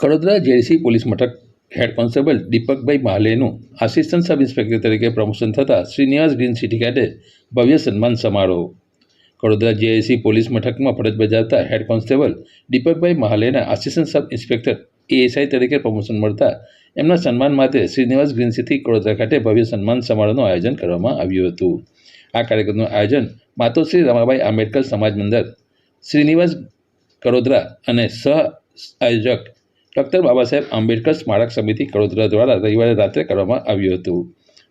Kadodara JDC police મથક head constable દીપકભાઈ માલેનું assistant sub inspector તરીકે પ્રમોશન થતાં શ્રીનિવાસ ગ્રીન સિટી ખાતે ભવ્ય સન્માન સમારોહ. કડોદરા જેઆઈસી પોલીસ મથકમાં ફરજ બજાવતા હેડ કોન્સ્ટેબલ દીપકભાઈ મહાલેના આસિસ્ટન્ટ સબ ઇન્સ્પેક્ટર એએસઆઈ તરીકે પ્રમોશન મળતા એમના સન્માન માટે શ્રીનિવાસ ગ્રીન સિટી કડોદરા ખાતે ભવ્ય સન્માન સમારોહનું આયોજન કરવામાં આવ્યું હતું. આ કાર્યક્રમનું આયોજન માતોશ્રી રમાબાઈ આંબેડકર સમાજ મંદિર શ્રીનિવાસ કડોદરા અને સહ આયોજક ડૉક્ટર બાબા સાહેબ આંબેડકર સ્મારક સમિતિ કડોદરા દ્વારા રવિવારે રાત્રે કરવામાં આવ્યું હતું.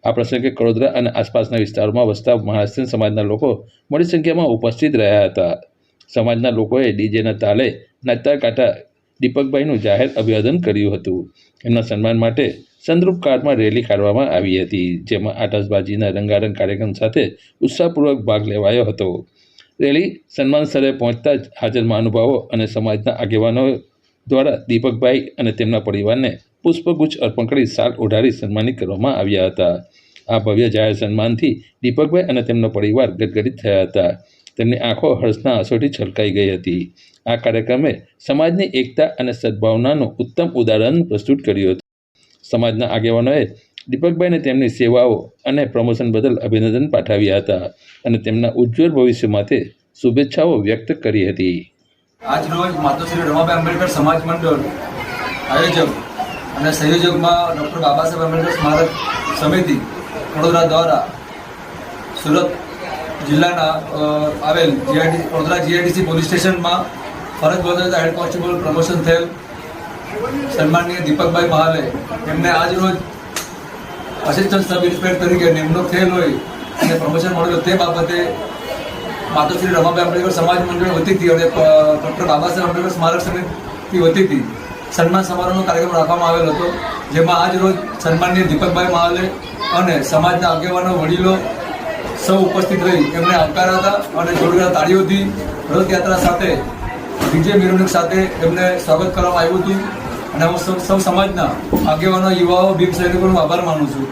આ પ્રસંગે કડોદરા અને આસપાસના વિસ્તારોમાં વસતા મહારાષ્ટ્રીયન સમાજના લોકો મોટી સંખ્યામાં ઉપસ્થિત રહ્યા હતા. સમાજના લોકોએ ડીજેના તાલે નાચતા કાંઠા દીપકભાઈનું જાહેર અભિવાદન કર્યું હતું. એમના સન્માન માટે સંદ્રુપ કાર્ડમાં રેલી કાઢવામાં આવી હતી, જેમાં આતશબાજીના રંગારંગ કાર્યક્રમ સાથે ઉત્સાહપૂર્વક ભાગ લેવાયો હતો. રેલી સન્માન સ્થળે પહોંચતા જ હાજર મહાનુભાવો અને સમાજના આગેવાનો દ્વારા દીપકભાઈ અને તેમના પરિવારને પુષ્પગુચ્છ અર્પણ કરી સાલ ઓઢારી સન્માનિત કરવામાં આવ્યા હતા. આ ભવ્ય જાહેર સન્માનથી દીપકભાઈ અને તેમનો પરિવાર ગદગદિત થયા હતા. તેમની આંખો હર્ષના આંસુથી છલકાઈ ગઈ હતી. આ કાર્યક્રમે સમાજની એકતા અને સદભાવનાનું ઉત્તમ ઉદાહરણ પ્રસ્તુત કર્યું હતું. સમાજના આગેવાનોએ દીપકભાઈને તેમની સેવાઓ અને પ્રમોશન બદલ અભિનંદન પાઠવ્યા હતા અને તેમના ઉજ્જવળ ભવિષ્ય માટે શુભેચ્છાઓ વ્યક્ત કરી હતી. આજ રોજ માતોશ્રી રમાભાઈ આંબેડકર સમાજ મંડળ આયોજક અને સંયોજકમાં ડૉક્ટર બાબા સાહેબ આંબેડકર સ્મારક સમિતિ વડોદરા દ્વારા સુરત જિલ્લાના આવેલ જીઆઈડી વડોદરા જીઆઈડીસી પોલીસ સ્ટેશનમાં ફરજ બજાવતા હેડ કોન્સ્ટેબલ પ્રમોશન થયેલ સન્માનીય દીપકભાઈ મહાલે એમને આજ રોજ આસિસ્ટન્ટ સબ ઇન્સ્પેક્ટર તરીકે નિમણૂક થયેલ હોય અને પ્રમોશન મળેલું તે બાબતે માતોશ્રી રમાભાઈ આંબેડકર સમાજ મંડળ વતીથી અને ડૉક્ટર બાબા સાહેબ આંબેડકર સ્મારક સમિતિ વતીથી સન્માન સમારોહનો કાર્યક્રમ રાખવામાં આવેલ હતો, જેમાં આજ રોજ સન્માનીય દીપકભાઈ મહાલે અને સમાજના આગેવાનો, વડીલો સૌ ઉપસ્થિત રહી એમને આવકાર્યા હતા અને જોડેલા તાળીઓથી રથયાત્રા સાથે વિજય મિરવણુક સાથે એમને સ્વાગત કરવામાં આવ્યું હતું. અને હું સૌ સમાજના આગેવાનો, યુવાઓ, ભીમ સૈનિકોનો આભાર માનું છું.